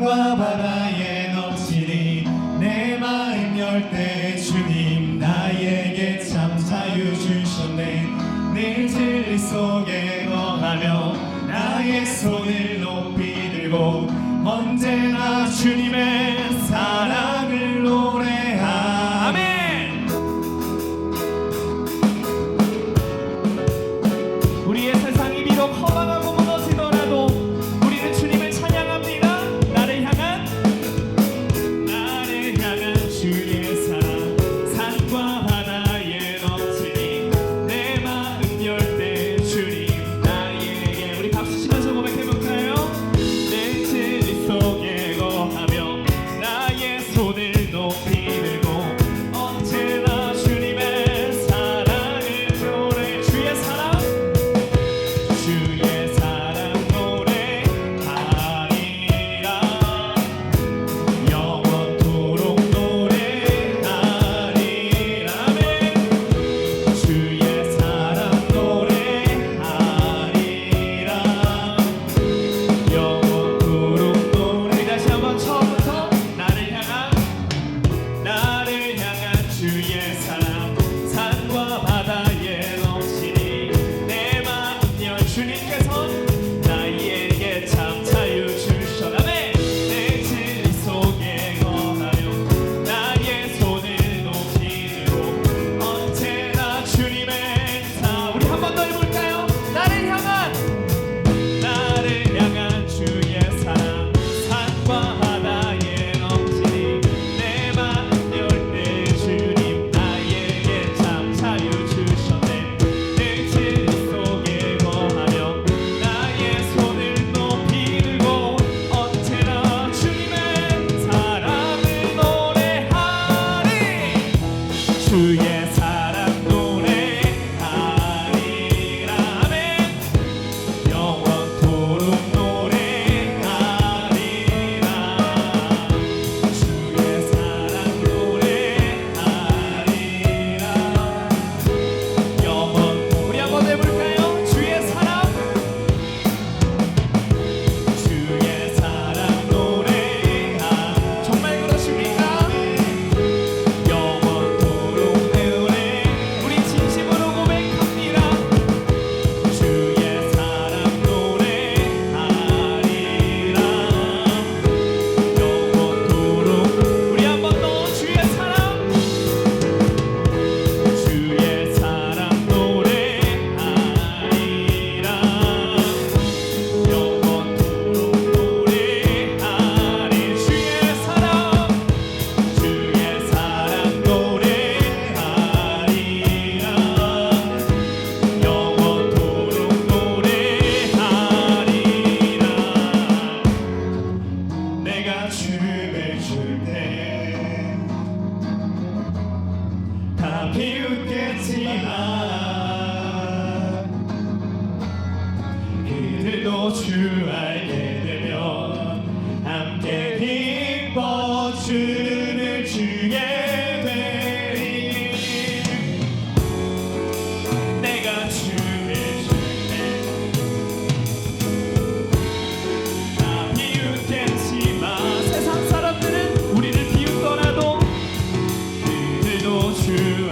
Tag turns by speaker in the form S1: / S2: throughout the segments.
S1: 땅과 바다에 넘치니 내 마음 열 때 주님 나에게 참 자유 주셨네. 늘 진리 속에 거하며 나의 손을 높이 들고 언제나 주님의 사랑 주 알게 되면 함께 기뻐 주를 주게 되리 내가 주의 주에 나 비웃겠지만 세상 사람들은 우리를 비웃더라도 그들도 주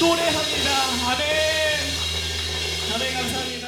S1: 노래합니다. 아멘. 아멘 감사합니다.